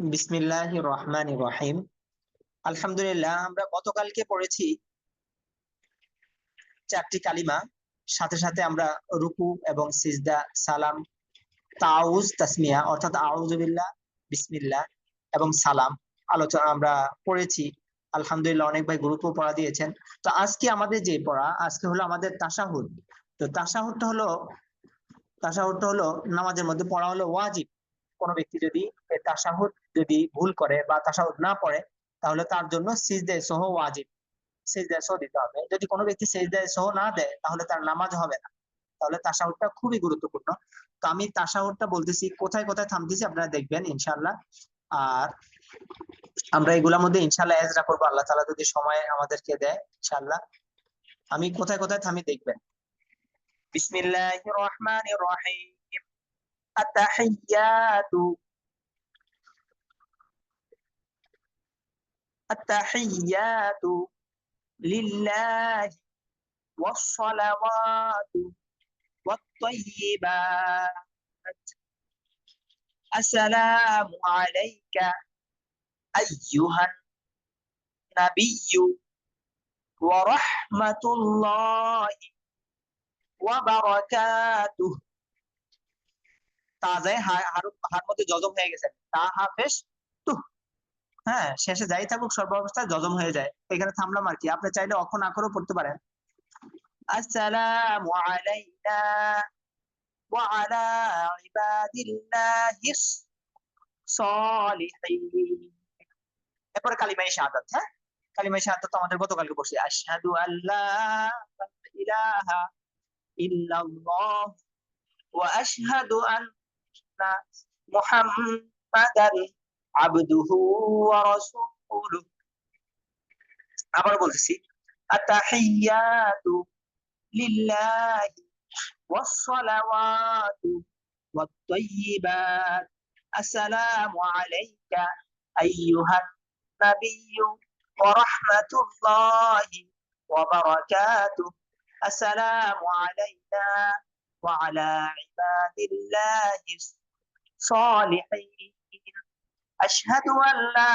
বিসমিল্লাহ রহমান রহিম আলহামদুলিল্লাহ, আমরা গতকালকে পড়েছি চারটি কালিমা। সাথে সাথে আমরা রুকু এবং সিজদা, সালাম, তাউজ, তাসমিয়া, অর্থাৎ আউজুবিল্লাহ বিসমিল্লাহ এবং সালাম আলোচনা আমরা পড়েছি। আলহামদুলিল্লাহ, অনেক ভাই গ্রুপও পড়া দিয়েছেন। তো আজকে আমাদের যে পড়া, আজকে হলো আমাদের তাসাহুদ তো তাসাহুদটা হলো তাসাহুদটা হলো নামাজের মধ্যে পড়া হলো ওয়াজিব। কোনো ব্যক্তি যদি তাসাহুদ যদি ভুল করে বা তাসাউদ না পড়ে, তাহলে তার জন্য সিজদায় সহ ওয়াজিব। সিজদায় সহ দিতে হবে। যদি কোনো ব্যক্তি সিজদায় সহ না দেয়, তাহলে তার নামাজ হবে না। তাহলে তাসাউরটা খুবই গুরুত্বপূর্ণ। তো আমি তাসাউরটা বলতেছি, কোথায় কোথায় থামতেছি আপনারা দেখবেন ইনশাল্লাহ আর আমরা এগুলোর মধ্যে ইনশাল্লাহ এজরা করব। আল্লাহ তালা যদি সময় আমাদেরকে দেয় ইনশাল্লাহ আমি কোথায় কোথায় থামি দেখবেন। বিসমিল্লাহির রহমানির রহিম। আত-তাহিয়াতু التحيات لله والصلوات والطيبات السلام عليك أيها النبي ورحمة الله وبركاته তাজায় হার মধ্যে জজম হয়ে গেছে তা হাফেস তু হ্যাঁ শেষে যাই থাকুক সর্বাবস্থায় জজম হয়ে যায়। এখানে থামলাম আর কি। আপনি চাইলে অক্ষর আখরও পড়তে পারেন। আসসালামু আলাইনা ওয়া আলা ইবাদিল্লাহিস সলিহিন এরপরে কালিমায়ে শাহাদাত হ্যাঁ? কালিমায়ে শাহাদাত আমাদের গতকালকে পড়ছি। আশহাদু আল্লা ইলাহা ইল্লাল্লাহ ওয়া আশহাদু আন মুহাম্মাদান আবদুহু ওয়া রাসূলুহু আবার বলতেছি আতাহিয়াতু লিল্লাহি ওয়াস সালাওয়াতু ওয়াত তাইয়্যিবাত আসসালামু আলাইকা আইয়ুহান নাবিয়্যু ওয়া রাহমাতুল্লাহি ওয়া বারাকাতুহু আসসালামু আলাইনা وعلى عباد الله الصالحين আশহাদু আল্লা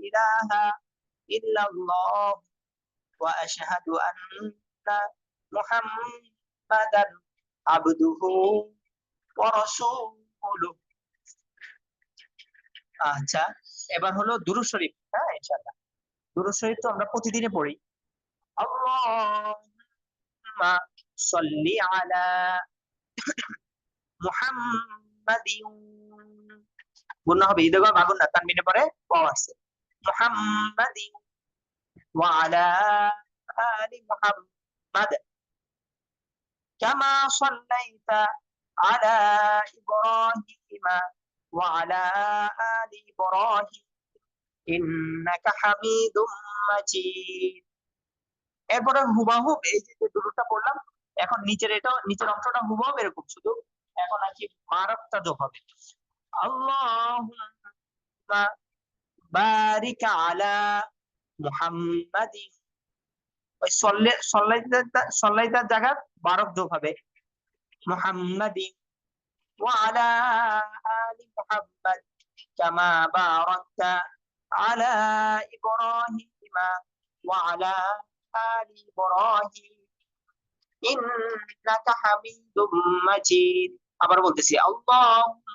ইলাহা ইল্লাল্লাহ ওয়া আশহাদু আন্না মুহাম্মাদান আবদুহু ওয়া রাসূলুহু আচ্ছা এবার হলো দুরু শরীফ। হ্যাঁ ইনশাআল্লাহ। দুরু শরীফ তো আমরা প্রতিদিনে পড়ি। আল্লাহুম্মা সাল্লি আলা মুহাম্মাদিন গুণ হবে ঈদগা মাগুন না তানবিনের পরে ক আছে। মুহাম্মাদি ওয়া আলা আলি মুহাম্মাদ কামা সাল্লাইতা আলা ওয়া আলা আলি ইব্রাহিম ইন্নাকা হামিদুম মাজিদ। এরপরে হুবাহু, এই যে দুটোটা পড়লাম, এখন নিচের এটা, নিচের অংশটা হুবাহুব এরকম, শুধু এখন আর কি মারাত্মা হবে। আল্লাহুম্মা বারিক আলা মুহাম্মাদিন ওই সল্লে সল্লাইতার জায়গা বারক হবে। মুহাম্মাদিন ওয়া মুহাম্মাদ কামা বারাকতা আলা ইব্রাহিম ওয়া আলা আলি ইব্রাহিম। ইন্নাকা হামিদুম মাজিদ। আবার বলতেছি, আল্লাহুম্মা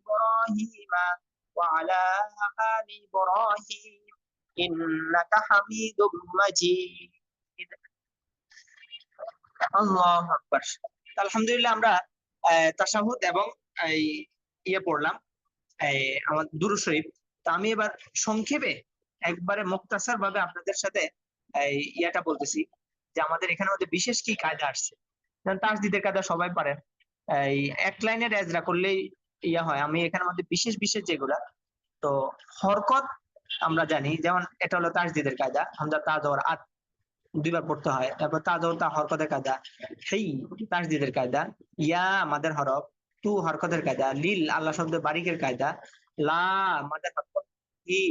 إبراهيم وعلى آل إبراهيم إنك حميد مجيد আল্লাহু আকবার আলহামদুলিল্লাহ আমরা তাশাহুদ এবং এই ইয়ে পড়লাম এই আমার দুরূদ শরীফ তো আমি এবার সংক্ষেপে একবারে মুক্তাসার ভাবে আপনাদের সাথে এই ইয়াটা বলতেছি যে আমাদের এখানে মধ্যে বিশেষ কি কায়দা আসছে যেমন তাসদিদের কায়দা সবাই পারেন এই এক লাইনের এজরা করলেই ইয়া হয়। আমি এখানের মধ্যে বিশেষ বিশেষ যেগুলা, তো হরকত আমরা জানি, যেমন এটা হলো তাজদিদের কায়দা, হামজা জবর আত দুইবার পড়তে হয়, তারপর তা জবর তা হরকতের কায়দা, সেই তাজদিদের কায়দা, ইয়া আমাদের হরফ, তু হরকতের কায়দা, লিল আল্লাহ শব্দ বারিকের কায়দা, লা আমাদের হরকত ই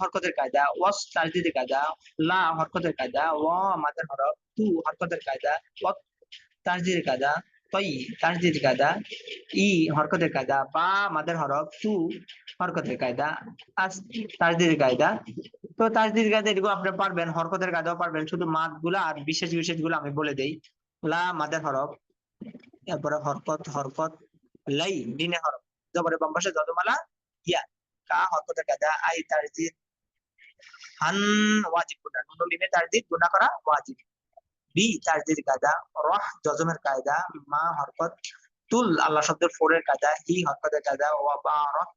হরকতের কায়দা, ওয়াস তাজদিদের কায়দা, লা হরকতের কায়দা, ওয়া আমাদের হরফ, তু হরকতের কায়দা, ওয়াত তাজদিদের কায়দা তই তাজদিদের কায়দা, ই হরকতের কায়দা হরফ তু হরকতের কায়দা, আস তাজদিদের কায়দা। তো তাজদিদের কায়দা পারবেন, হরকতের কায়দাও পারবেন, শুধু মাদগুলা আর বিশেষ বিশেষগুলো আমি বলে দেই। লা মাদের হরফ, এরপরে হরকত হরকত, লাই দিনে হরফ জবরে বাম পাশে যদমালা ইয়া কা, হরকতের কায়দা, আই, তাজদিদ, হান, ওয়াজিব গুনা নুন মিমে তাজদিদ গুনা করা ওয়াজিব। বি তাজদিদ কায়দা, রহ জজমের কায়দা, মা, হরকত, তুল, আল্লাহ শব্দের ফোরের কায়দা, হি, হরকতের কায়দা ওয়া বারাক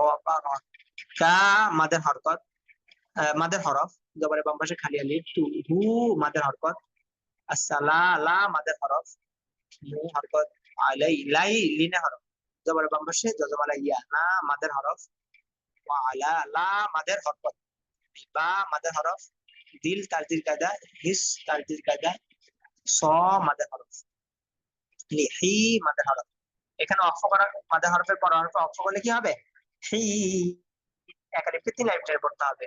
ওয়া বারাক কা, মাদের হরকত মাদের হরফ, জবরে বাম পাশে খালি আলিফ, তু, হু, মাদের হরকত, আসসালা, লা, মাদের হরফ, মু, হরকত, আলাই, লাই, লিনে হরফ, জবরে বাম পাশে জজমালা ইয়া, না, মাদের হরফ ওয়া আলা, লা, মাদের হরকত বা, মাদের হরফ দিল তারদির কায়দা হিস তারদির কায়দা স হরফ। হি হরফ। এখানে অক্ষ করা, মাদের হরফের পর হরফে অক্ষ করলে কি হবে? হি। একালিপকে তিন টেনে পড়তে হবে।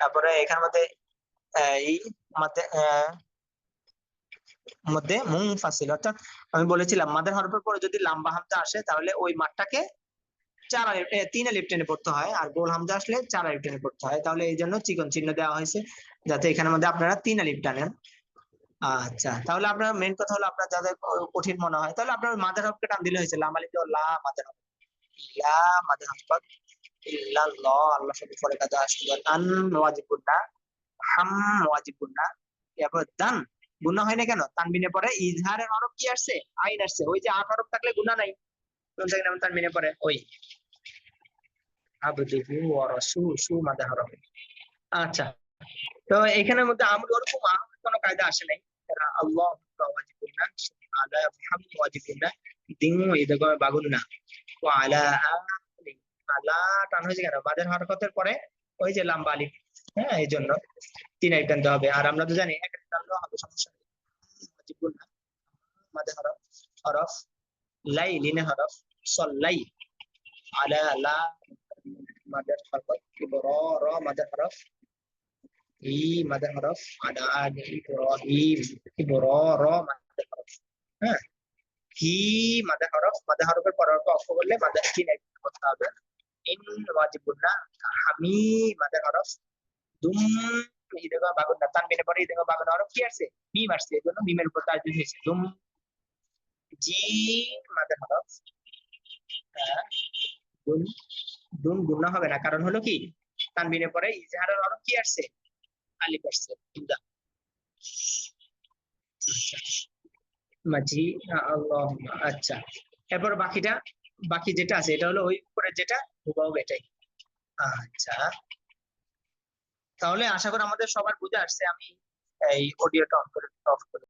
তারপরে এখানের মধ্যে এই মধ্যে মধ্যে মুনফাসিল, অর্থাৎ আমি বলেছিলাম, মাদের হরফের পরে যদি লাম্বা হামজা আসে, তাহলে ওই মাঠটাকে চার তিন আলিফ পড়তে হয়, আর গোল হামজা আসলে চার আলিফ পড়তে হয়। তাহলে এই জন্য চিকন চিহ্ন দেওয়া হয়েছে, যাতে এখানের মধ্যে আপনারা তিন আলিফ টানেন আচ্ছা তাহলে আপনার মেন কথা হলো আপনার যাদের কঠিন মনে হয়। তাহলে আপনার মাদের হরফকে টান দিলে হয়েছে? লা মাদের হরফ লা মাদের হরফ ইল্লাল্লাহ আল্লাহ শব্দ পরে আসবে আন হাম ওয়াজিবুন্না এরপর দান, গুনাহ হয় না কেন? তানবিনে পরে ইজহারের হরফ কি আসছে? আইন আসছে। ওই যে আট হরফ থাকলে গুনাহ নাই। তানবিনে পরে ওই আবদুহু ওয়া রাসূল সু আচ্ছা তো এখানের মধ্যে আহমেদ কোনো কায়দা আসে নাই তারা আল্লাহ আলা মুহাম্মদ ওয়া আলা আলি টান হয়েছে কেন বাদের হরকতের পরে ওই যে লাম্বা আলিফ হ্যাঁ এই জন্য তিন আলিফ টানতে হবে আর আমরা তো জানি এক হবে সমস্যা হরফ লাই লিনে হরফ সল্লাই আলা, লা মাদের হরকত ইবর র মাদের হরফ। ই মাদের হরফ আলা আলি ইব্রাহিম ইবর র মাদের হরফ। হ্যাঁ? হি মাদের হরফ মাদের হরফের পর অর্থ অক্ষ করলে মাদের কি নাই করতে হবে। ইন ওয়াজিবুন্না হামি মাদের হরফ। দুম ইদেগা বাগুন্না তানবিনের পরে ইদেগা বাগুন্না হরফ কি আসছে? মিম আসছে, এই জন্য মিমের উপর তাজদিদ হয়েছে। দুম দুম দুম গুণা হবে না। কারণ হলো কি? তানবিনের পরে ইজহারের কি আসছে? আলিফ আসছে আল্লাহ আচ্ছা। এরপর বাকিটা, বাকি যেটা আছে, এটা হলো ওই উপরে যেটা হুবাহু এটাই আচ্ছা। তাহলে আশা করি আমাদের সবার বুঝে আসছে, আমি এই অডিওটা অন করে অফ করে